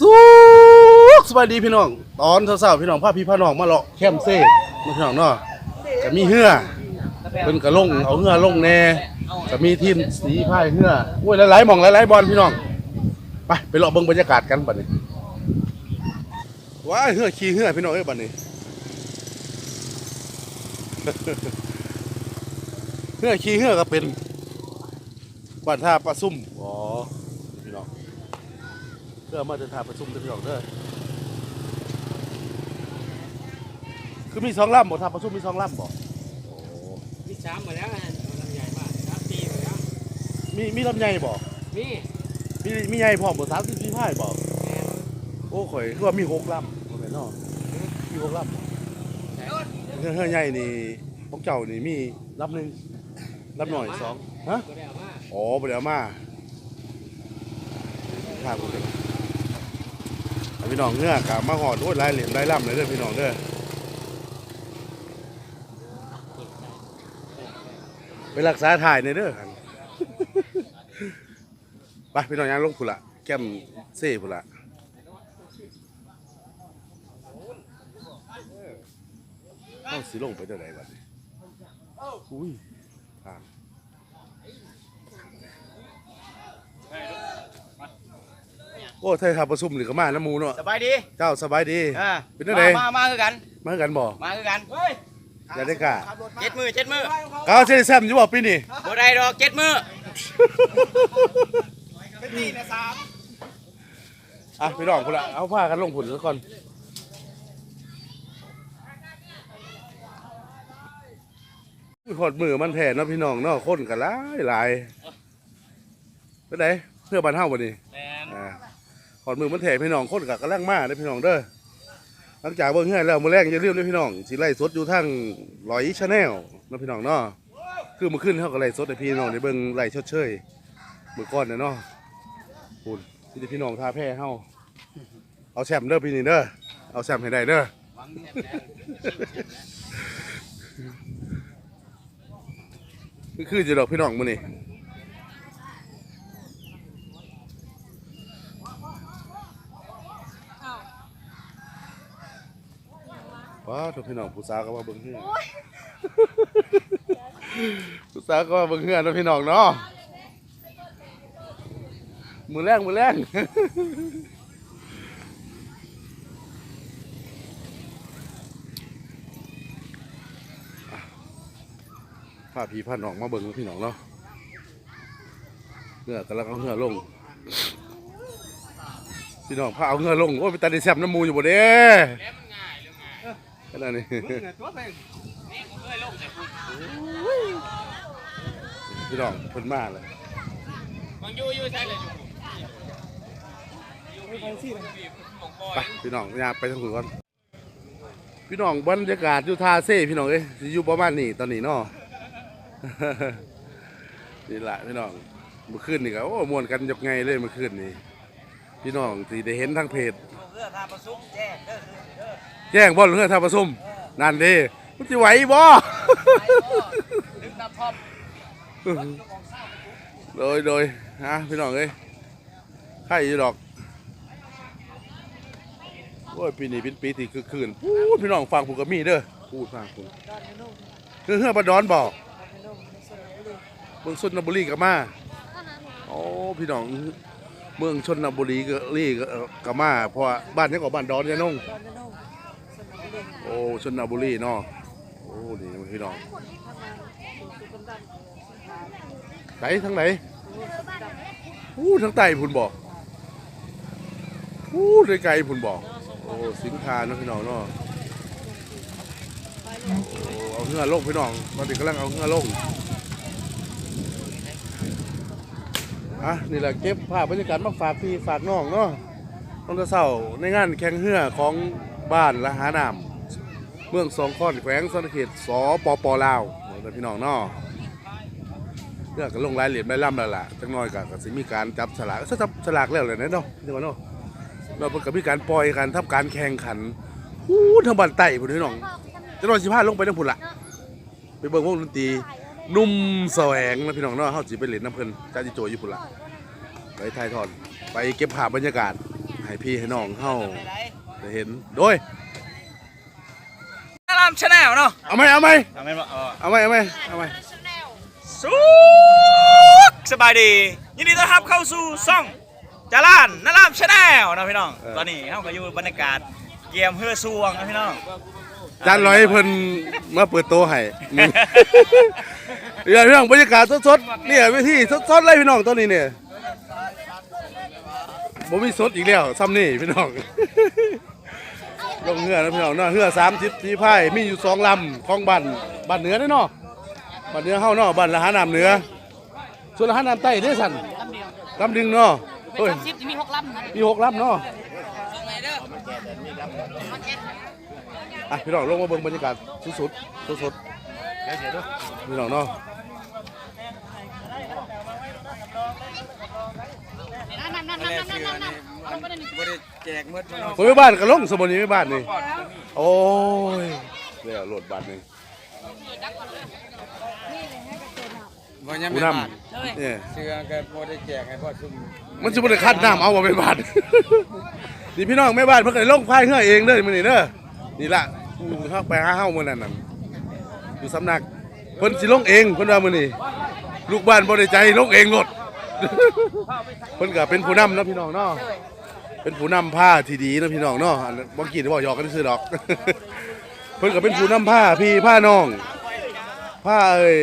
สุขสบายดีพี่น้อง ตอนเช้าๆพี่น้องพาพี่พาน้องมาเลาะแคมเซ่มาพี่น้องเนาะก็มีเหือเพิ่นก็ลงเอาเหือลงแน่ก็มีทีมสีพายเหือโอ้ยหลายๆหม่องหลายๆบอลพี่น้อง ไปไปเลาะเบิ่งบรรยากาศกันบัดนี้ว้าเหือขี่เหือพี่น้องเอ้ยบัดนี้เหือขี่เหือก็เป็นบ้านท่าปลาซุ่มอ๋อ เพื่อมาเดินทางประชุมกันพี่น้องเด้อคือมีสองลำบ่ทางประชุมมีสองลำบ่มีสามหมดแล้วฮะลำใหญ่มากสามปีหมดแล้วมีมีลำใหญ่บ่นี่มีมีใหญ่พร้อมบ่สามสิบสี่พายบ่โอ้ข่อยคือว่ามีหกลำบ่แม่นเนาะมีหกลำเฮือเฮือใหญ่นี่พวกเจ้านี่มีลำหนึงลำหน่อยสองฮะก็ได้เอามา อ๋อบ่ได้เอามาทางกูเด้อเอา พี่น้องเงือกะมาหอดโอ้ยหลายเหรียญหลายลำเลยเด้อพี่น้องเด้อไปรักษาถ่ายในอยเด้อครับไปพี่น้องยังลงพุ่นละแก้มเซ่พุ่นละต้องสิลงไปเท่าไหร่บัดนี้อุ้ยทาง โอ้ไทยทาประชุมหรือก็มาน้ำหมูเนาะสบายดีเจ้าสบายดี อ่าเป็นจังได๋มามาคือกัน มาคือกันบ่มาคือกันอย่าได้กะเจ็ดมือเจ็ดมือก้าวเซ่แซมอยู่บ่ปีนี้ บ่ได้ดอกเจ็ดมืออะพี่น้องพุ่นละเอาผ้ากันลงพุ่นซะก่อนอุ้ยหอดมือมันแผ่เนาะพี่น้องเนาะคนกันหลายหลายไปไหนเพื่อบ้านเฮาบ่นี่แมนอ่า หอดมือมันแผ่พี่น้องคนกับกำลังมาเด้อพี่น้องเด้อหลังจากเบิ่งเฮือนแล้วมื้อแรกอย่าลืมเด้อพี่น้องสิไล่สดอยู่ทางร้อยชาแนลนะพี่น้องเนาะคือมื้อคืนเฮาก็ไล่สดให้พี่น้องได้เบิ่งไล่ชดเชยมื้อก่อนน่ะเนาะพูนสิได้พี่น้องทาแพ้เฮาเอาแชมป์เด้อพี่นี่เด้อเอาแชมป์ให้ได้เด้อคือคือจะดอกพี่น้องมื้อนี้ ว้าวทุกพี่น้องผู้สาวก็มาเบิ่งเฮือนผู้สาวก็มาเบิ่งเฮือนเนาะพี่น้องเนาะมือแรงมือแรงอะพาพี่พาน้องมาเบิ่งเนาะพี่น้องเนาะเหือกำลังเอาเหือลงพี่น้องพาเอาเหือลงโอ้ยไปตัดได้แซ่บน้ำมูอยู่บ่เด้ นาดนี้นี่ผมเคยลงแต่คุณพี่น้องเพิ่นมาเลยบางอยู่อยู่ใช่เลยอยู่อยู่ไปสิหมองบอไปยพี่น้องอยากไปทางอื่นก่อนพี่น้องบรรยากาศอยู่ท่าเซ่พี่น้องเอ้ยสิอยู่ประมาณนี้ตอนนี้เนาะนี่แหละพี่น้องเมื่อคืนนี่ก็โอ้มวนกันยกไงเลยเมื่อคืนนี่พี่น้องสิได้เห็นทางเพจเพื่อทาประสุกแจ้งเด้อเด้อแจ้งบ่เรื่องท่าประชุมนั่นเด้มันสิไหวบ่ดึกน้ำท่อมโดยโดยฮะพี่น้องเอ้ยไข่อยู่ดอกโอ้ยปีนี้เป็นปีที่คือคืนพูดพี่น้องฟังผมก็มีเด้อพูดฟังผมเฮือเฮือบัดดอนบอกเมืองชนบุรีก็มาโอ้พี่น้องเมืองชนบุรีก็รีก็ก็มาเพราะว่าบ้านนี้ก็บ้านดอนยะนง โอ้ชนบุรีเนาะโอ้นี่พี่น้องไหนทางไหนอู้ทั้งไตพุ่นบอกอู้ไกลพุ่นบอกโอ้สินค้าเนาะพี่น้องเนาะโอ้เอาเงือลงพี่น้องตอนนี้กำลังเอาเงือลงอะนี่แหละเก็บภาพบรรยากาศมาฝากพี่ฝากน้องเนาะตอนเช้าในงานแข่งเรือของบ้านละหานาม เมืองสองคอนแขวงสันเขตสปปลาวเนาะพี่น้องเนาะเรื่องก็ลงรายละเอียดไม่ล่ำแล้วล่ะจังน้อยก็ก็สิมีการจับฉลากจับฉลากแล้วเลยนะเนาะเดี๋ยวก่อนเนาะเราก็มีการปล่อยการทำการแข่งขันอู้ทางบ้านใต้พุ่นพี่น้องจังน้อยสิพาลงไปทางพุ่นละไปเบิ่งวงดนตรีนุ่มแสวงนะพี่น้องเนาะเฮาสิไปเล่นน้ำเพิ่นจ้าจิโจอยู่พุ่นละไปถ่ายทอดไปเก็บภาพบรรยากาศให้พี่ให้น้องเฮาได้เห็นโดยารามชาแนลเนาะเอาไหมเอาไหมทำไมบ่เออเอาไหมเอาไหมเอาไหมสุขสบายดี ยินดีต้อนรับเข้าสู่ซ่องจารานนารามชาแนลนะพี่น้อง ตอนนี้เฮาก็อยู่บรรยากาศเกียมเฮือซวงนะพี่น้องจานร้อยเพิ่นมาเปิดโตะให้เดี๋ยวพี่น้องบรรยากาศสดๆเนี่ยเวทีสดๆเลยพี่น้องตอนนี้เนี่ยบ่มีสดอีกแล้วซ้ำนี่พี่น้อง ลงเรือนะพี่น้องเนาะเรือสามสิบสีพายมีอยู่สองลำของบ้านบ้านเหนือเด้อเนาะบ้านเหนือเฮาเนาะบ้านละหาน้ำเหนือ ส่วนละหาน้ำใต้เด้อสันลำดึงเนาะเฮ้ยสิบมีหกลำนะมีหกลำเนาะอะพี่น้องลงมาเบิ่งบรรยากาศสุดๆสดๆพี่น้องเนาะนั่นนั่นนั่นนั่นนั่นนั่น นั่นลงไปในนี้บ่ได้แจกหมดพี่น้องคนไม่บ้านก็ลงสมบูรณ์นี่ไม่บ้านนี่ โอ้ยเดี๋ยวโหลดบ้านนี่บ่ยังผู้ไม่นบาทำเนี่ยเชื่อก็บ่ได้แจกให้พ่อซุ่มมันจะบ่ได้คัดน้ำเอาบ่ไปบ้าน นี่พี่น้องแม่บ้านเพิ่นก็ได้ลงพายเฮือเองเด้อมื้อนี้เด้อนี่ล่ะอยู่เฮาไปหาเฮามื้อนั้นน่ะอยู่สำนักเพิ่นสิลงเองเพิ่นว่ามื้อนี้ลูกบ้านบ่ได้ใจลงเองโลด เพิ่นก็เป็นผู้นำเนาะพี่น้องเนาะ เป็นผู้นำผ้าที่ดีเนาะพี่น้องเนาะอันนั้นบ่กี่ได้บอกหยอกกันซื่อดอก เพิ่นก็เป็นผู้นำผ้าพี่ผ้าน้องผ้าเอ้ย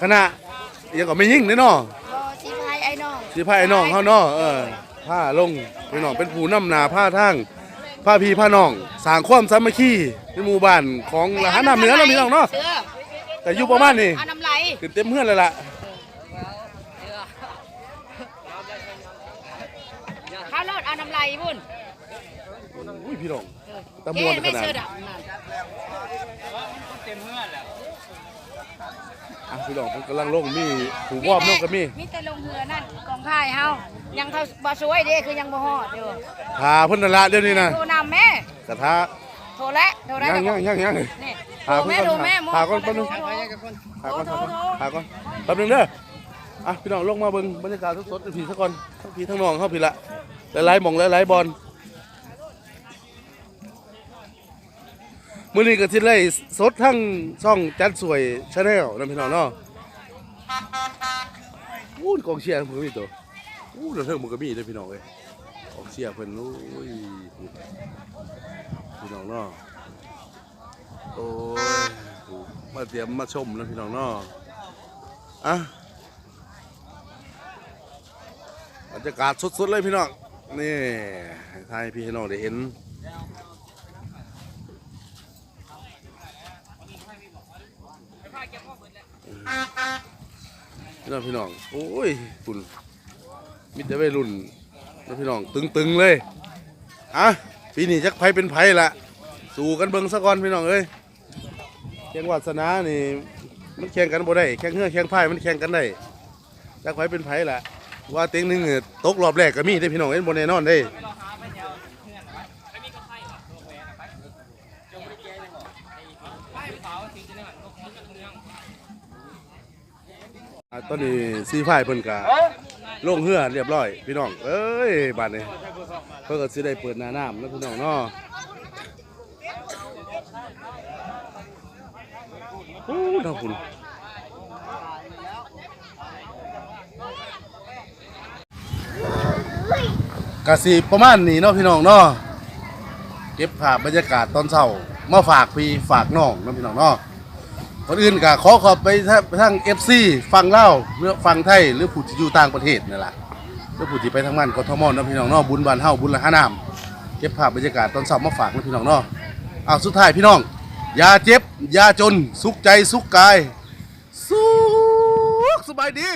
คณะอิหยังก็ไม่ยิ่งเด้อเนาะรอชีพายไอ้น้องสิพาไอ้น้องเฮาเนาะเออผ้าลงพี่น้องเป็นผู้นำหนาผ้าทางผ้าพี่ผ้าน้องสร้างความสามัคคีในหมู่บ้านของละหาน้ำเหนือเนาะพี่น้องเนาะเสือแต่อยู่ประมาณนี้เอาน้ำไหล ขึ้นเต็มเฮือนเลยล่ะ ข้าวโลดเอาน้ำไหลบุญ อุ้ย พี่น้องตะมเกวนณฑ์ขไม่นาดเสือดำนั่นอะพี่น้องเพิ่นกำลังลงมีผู้วอมน้องก็มีมีแต่ลงเรือนั่นกองพายเฮายังเท่าบ่ช่วยเด้คือยังบ่ฮอดเด้อทาเพิ่นนั่นละเดี๋ยวนี้นะโทรนำแม่กระทะโทรแล้วโทรแล้วยังยังยังยังนี่โทหารเพิ่แม่นโทรก่อนแม่หาก่อนแป๊บนึงโทรหาก่อนหาก่อนแป๊บนึงเด้ออะพี่น้องลงมาเบิ่งบรรยากาศสดๆพี่ซะก่อนทั้งพี่ทั้งน้องเฮาพี่ละหลายๆหม่องหลายๆบอล มื่อนี้ก็ทิไล่สดทั้งช่องจัดสวยชาแนลนะพี่น้องเนาะอู้กองเชียร์ผมก็มีตัวอู้เรื่องเทิงมันก็มีเด้อพี่น้องเอ้ยกองเชียร์เพิ่นโอ้ยพี่น้องเนาะโอ้ยมาเตรียมมาชมนะพี่น้องเนาะอะบรรยากาศสดๆเลยพี่น้องนี่ให้ทายพี่ให้น้องได้เห็น พี่น้องพี่น้องโอ้ยคุณมิตรวัยรุ่นนะพี่น้องตึงๆเลยอะปีนี้จักไผเป็นไผละสู้กันเบิ่งซะก่อนพี่น้องเอ้ยแข่งวาสนานี่มันแข่งกันบ่ได้แข่งเฮือแข่งพายมันแข่งกันได้จักไผเป็นไผละว่าเต็งหนึงเนี่ยตกรอบแรกก็มีได้พี่น้องเอ้ยบ่แน่นอนเด้ อะตอนนี้ซีพายเพิ่นก็ลงเรือเรียบร้อย พี่น้อง เอ้ยบัดนี้เพิ่นก็สิได้เปิดหน้าน้ำแล้วพี่น้องเนาะโอ้ยขอบคุณกะสิประมาณนี้เนาะพี่น้องเนาะเก็บภาพบรรยากาศตอนเช้า มาฝากพี่ฝากน้องเนาะพี่น้องเนาะคนอื่นก็ขอขอบไปทั้งเอฟซีฟังเล่าวหรือฟังไทยหรือผู้ที่อยู่ต่างประเทศนี่แหละหรือผู้ที่ไปทางมันกทมเนาะพี่น้องเนาะบุญบานเฮาบุญละห้าน้ำเก็บภาพบรรยากาศตอนเช้ามาฝากนะพี่น้องเนาะเอาสุดท้ายพี่น้องอย่าเจ็บอย่าจน สุขใจสุขกาย สุขสบายดี